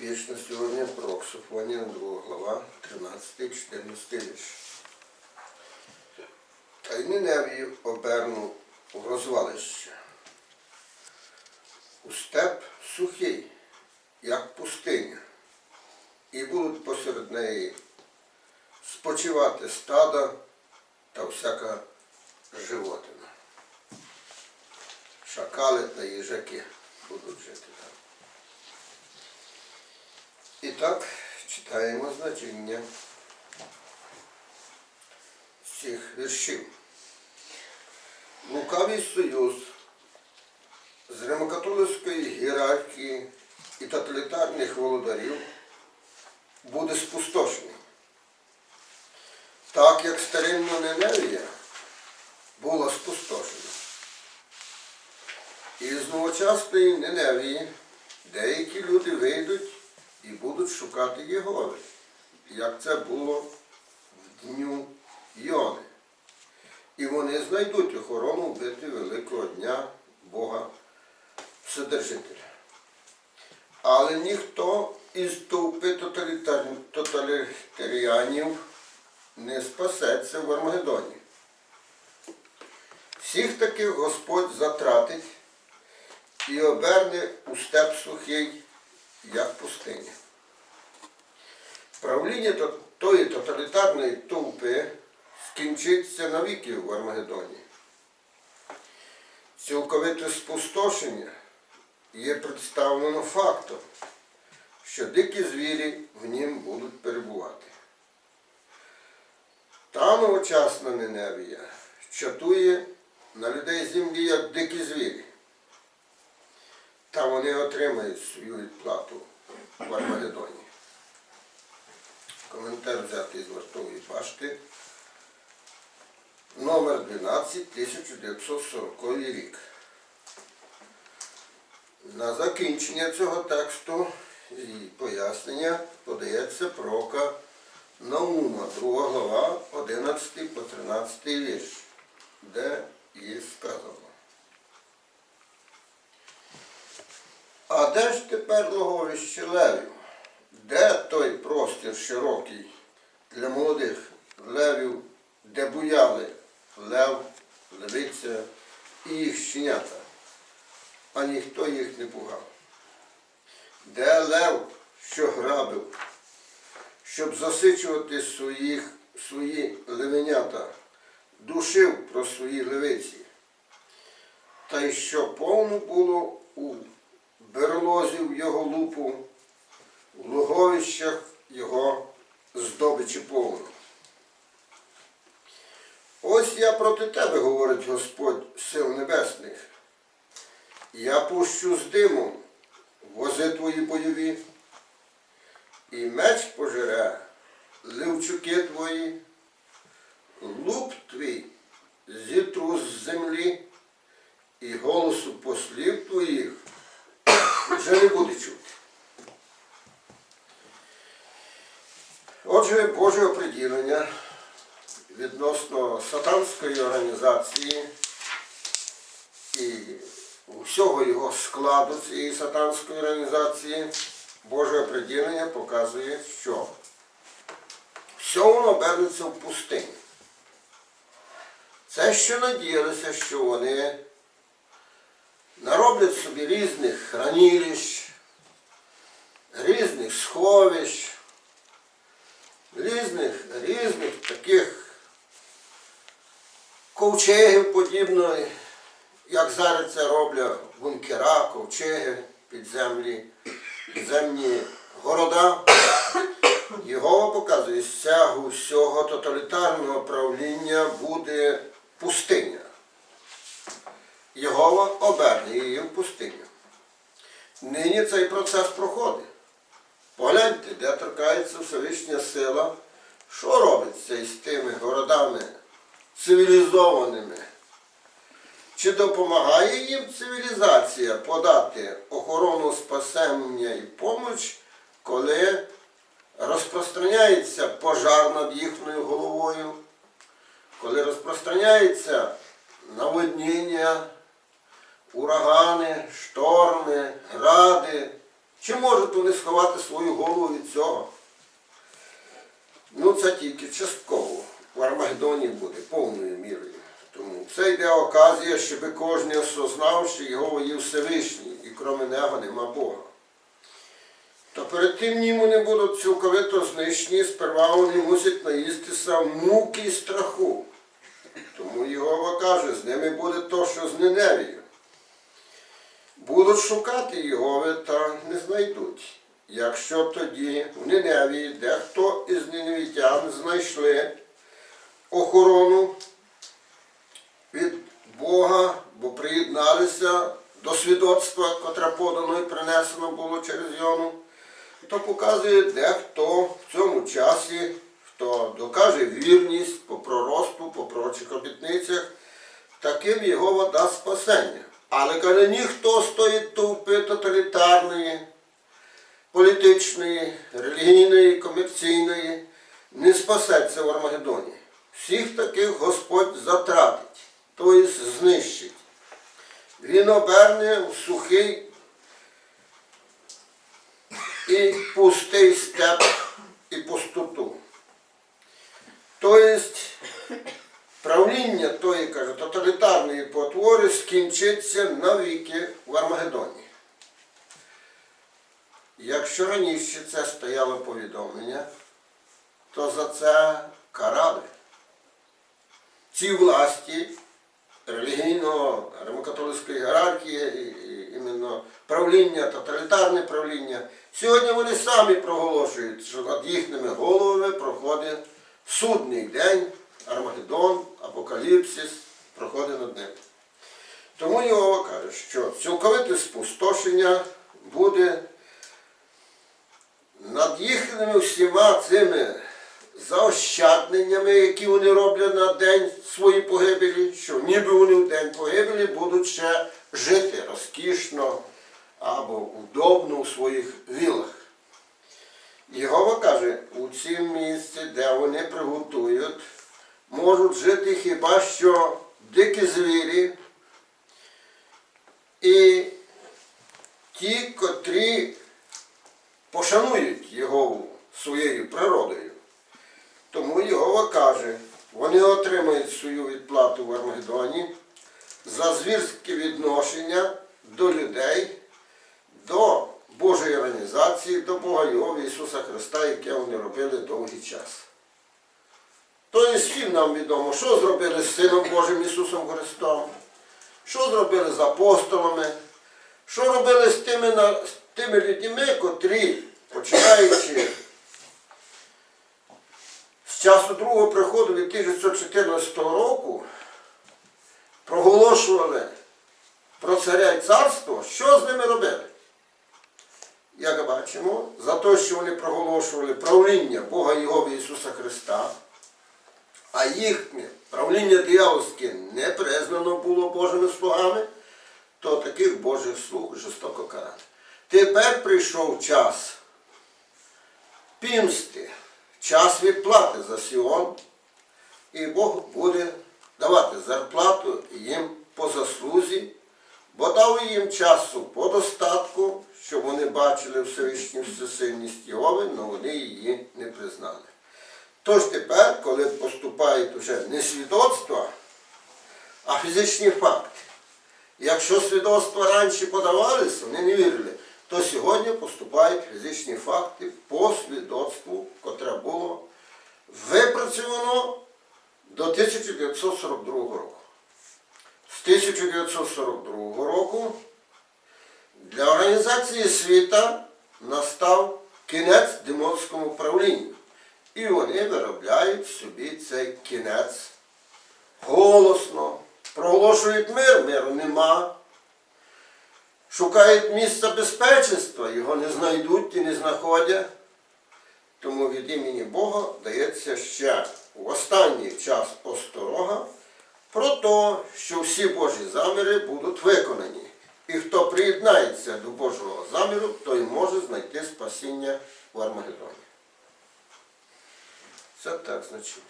Вічно сьогодні про Софонія, 2 глава, 13-14 вірш. Та й Ниневію обернув у розвалище. У степ сухий, як пустиня, і будуть посеред неї спочивати стада та всяка животина. Шакали та їжаки будуть жити там. І так читаємо значення цих віршів. Лукавий союз з римокатолицької гієрархії і тоталітарних володарів буде спустошений. Так як старинна Неневія була спустошена. І з новочасної Неневії деякі люди вийдуть і будуть шукати Єгови, як це було в дню Йони. І вони знайдуть охорону в Великого Дня Бога Вседержителя. Але ніхто із товпи тоталітар- тоталітаріанів не спасеться в Армагеддоні. Всіх таких Господь затратить і оберне у степ сухий, як пустиня. Правління тої тоталітарної товпи скінчиться навіки в Армагеддоні. Цілковите спустошення є представлено фактом, що дикі звірі в нім будуть перебувати. Та новочасна Неневія чатує на людей землі, як дикі звірі. Та вони отримають свою відплату в Армагеддоні. Коментар взятий з вартової башти. Номер 12, 1940 рік. На закінчення цього тексту і пояснення подається пророка Наума, 2 глава, 11 по 13 вірш, де є сказано. А де ж тепер логовище левів? Де той простір широкий для молодих левів, де буяли лев, левиця і їх щенята, а ніхто їх не пугав? Де лев, що грабив, щоб засичувати своїх, свої левенята, душив про свої левиці, та й що повно було у берлозів його лупу, у логовищах його здобичі повно. Ось я проти тебе, говорить Господь сил небесних. Я пущу з диму вози твої бойові, і меч пожере ливчуки твої, луп твій зітру з землі, і голосу послів твоїх вже не буде чути. Отже, Боже оприділення відносно сатанської організації і усього його складу цієї сатанської організації, Боже оприділення показує, що все воно обернеться в пустині. Це що надіялися, що вони нароблять собі різних хранилищ, різних сховищ, різних, різних таких ковчегів подібної, як зараз це роблять бункера, ковчеги, підземлі, підземні города. Його показує стягу всього тоталітарного правління буде пустиня. Єгова оберне її в пустиню. Нині цей процес проходить. Погляньте, де торкається Всевишня сила, що робиться із тими городами цивілізованими. Чи допомагає їм цивілізація подати охорону спасення і поміч, коли розпространяється пожар над їхньою головою, коли розпространяється наводніння, урагани, шторми, гради, Чи можуть вони сховати свою голову від цього? Ну, це тільки частково. В Армагеддоні буде повною мірою. Тому це йде оказія, щоб кожен осознав, що його є Всевишній, і крім нього нема Бога. То перед тим ні вони будуть цілковито знищені, сперва вони мусять наїстися муки і страху. Тому Єгова каже, з ними буде то, що з Ниневією. Будуть шукати Єгови та не знайдуть. Якщо тоді в Ниневії дехто із ниневітян знайшли охорону від Бога, бо приєдналися до свідоцтва, котре подано і принесено було через Йону, то показує дехто в цьому часі, хто докаже вірність по проросту, по пророчих обітницях, таким його дасть спасення. Але каже, ніхто з тої тупи тоталітарної, політичної, релігійної, комерційної не спасеться в Армагеддоні. Всіх таких Господь затратить, тобто знищить. Він оберне в сухий і пустий степ і пустоту. Тобто правління тої, каже, тоталітарної потвори скінчиться навіки в Армагеддоні. Якщо раніше це стояло повідомлення, то за це карали. Ці власті релігійного, римокатолицької ієрархії, іменно правління, тоталітарне правління, сьогодні вони самі проголошують, що над їхніми головами проходить судний день, Армагеддон, Апокаліпсис проходить над ним. Тому Його каже, що цілковите спустошення буде над їхніми всіма цими заощадненнями, які вони роблять на день своєї погибелі, що ніби вони в день погибелі будуть ще жити розкішно або удобно у своїх вілах. Єгова каже, у цім місці, де вони приготують, можуть жити хіба що дикі звірі і ті, котрі пошанують Єгову своєю природою. Тому Єгова каже, вони отримають свою відплату в Армагеддоні за звірське відношення до людей, до Божої організації, до Бога Його Ісуса Христа, яке вони робили довгий час. Тобто всім нам відомо, що зробили з Сином Божим Ісусом Христом, що зробили з апостолами, що робили з тими, з тими людьми, котрі, починаючи часу другого приходу 1914 року, проголошували про царя і царство, що з ними робили? Як бачимо, за те, що вони проголошували правління Бога Його Ісуса Христа, а їхнє правління диявольське не признано було Божими слугами, то таких Божих слуг жорстоко карати. Тепер прийшов час пімсти, час відплати за Сіон, і Бог буде давати зарплату їм по заслузі, бо дав їм часу по достатку, щоб вони бачили Всевишню всесильність Єгови, але вони її не признали. Тож тепер, коли поступають вже не свідоцтва, а фізичні факти. Якщо свідоцтва раніше подавалися, вони не вірили, то сьогодні поступають фізичні факти по свідоцтву, котре було випрацьовано до 1942 року. З 1942 року для організації світа настав кінець демонському правлінню. І вони виробляють собі цей кінець голосно, проголошують мир, миру нема. Шукають місця безпеченства, його не знайдуть і не знаходять. Тому від імені Бога дається ще в останній час осторога про те, що всі Божі заміри будуть виконані. І хто приєднається до Божого заміру, той може знайти спасіння в Армагеддоні. Це так значить.